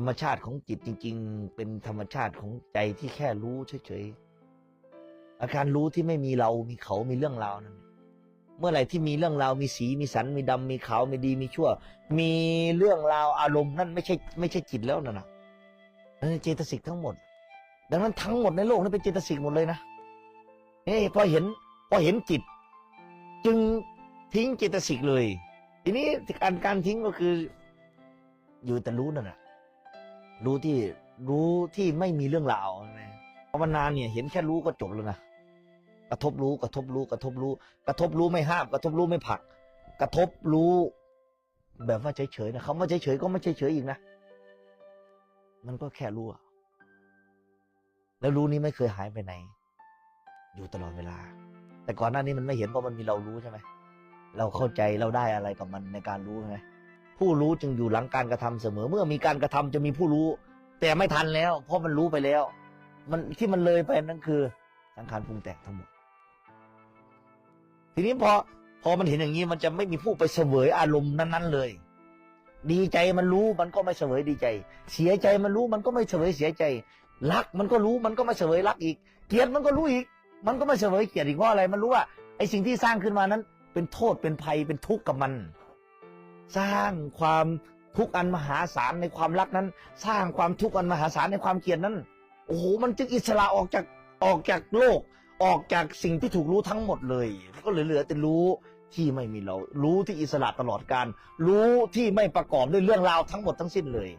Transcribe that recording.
รรมชาติของจิตจริง ๆ เป็นธรรมชาติของใจที่แค่รู้เฉยๆอาการรู้ที่ไม่มีเรามีเขามีเรื่องราวนั่นเมื่อไหร่ที่มีเรื่องราวมีสีมีสันมีดำมีขาวมีดีมีชั่ว มีเรื่องราวอารมณ์นั่นไม่ใช่ไม่ใช่จิตแล้วนะนะนั่นเจตสิกทั้งหมด ดังนั้นทั้งหมดในโลกนั้นเป็นเจตสิกหมดเลยนะเฮ้ยพอเห็นพอเห็นจิต จึงทิ้งเจตสิกเลย ทีนี้การการทิ้งก็คือ อยู่แต่รู้นั่นแหะ รู้ที่รู้ที่ไม่มีเรื่องราวนะภาวนาเนี่ยเห็นแค่รู้ก็จบแล้วนะกระทบรู้กระทบรู้กระทบรู้ กระทบรู้ไม่ห้าม กระทบรู้ไม่ผลัก กระทบรู้ แบบว่าเฉยๆนะคำว่เฉยๆก็ไม่เฉยๆอีกนะมันก็แค่รู้อะแล้วรู้นี้ไม่เคยหายไปไหน อยู่ตลอดเวลา แต่ก่อนหน้านี้มันไม่เห็นเพราะมันมีเรารู้ใช่ไหมเราเข้าใจเราได้อะไรกับมันในการรู้ใช่ไหม ผู้รู้จึงอยู่หลังการกระทำเสมอ เมื่อมีการกระทำจะมีผู้รู้ แต่ไม่ทันแล้ว เพราะมันรู้ไปแล้ว มันที่มันเลยไปนั่นคือ สังขารปรุงแต่งทั้งหมด ทีนี้พอพอมันเห็นอย่างนี้มันจะไม่มีผู้ไปเสวยอารมณ์นั้น ๆ เลย ดีใจมันรู้มันก็ไม่เสวยดีใจ เสียใจมันรู้มันก็ไม่เสวยเสียใจ รักมันก็รู้มันก็ไม่เสวยรักอีก เกลียดมันก็รู้อีก มันก็ไม่เสวยเกลียดอีกเพราะอะไร มันรู้ว่าไอ้สิ่งที่สร้างขึ้นมานั้น เป็นโทษเป็นภัยเป็นทุกข์กับมัน สร้างความทุกข์อันมหาศาลในความรักนั้น สร้างความทุกข์อันมหาศาลในความเกลียดนั้น โอ้โหมันจึงอิสระออกจากออกจากโลก ออกจากสิ่งที่ถูกรู้ทั้งหมดเลย ก็เหลือๆแต่รู้ที่ไม่มีเรา รู้ที่อิสระตลอดการ รู้ที่ไม่ประกอบด้วยเรื่องราวทั้งหมดทั้งสิ้นเลย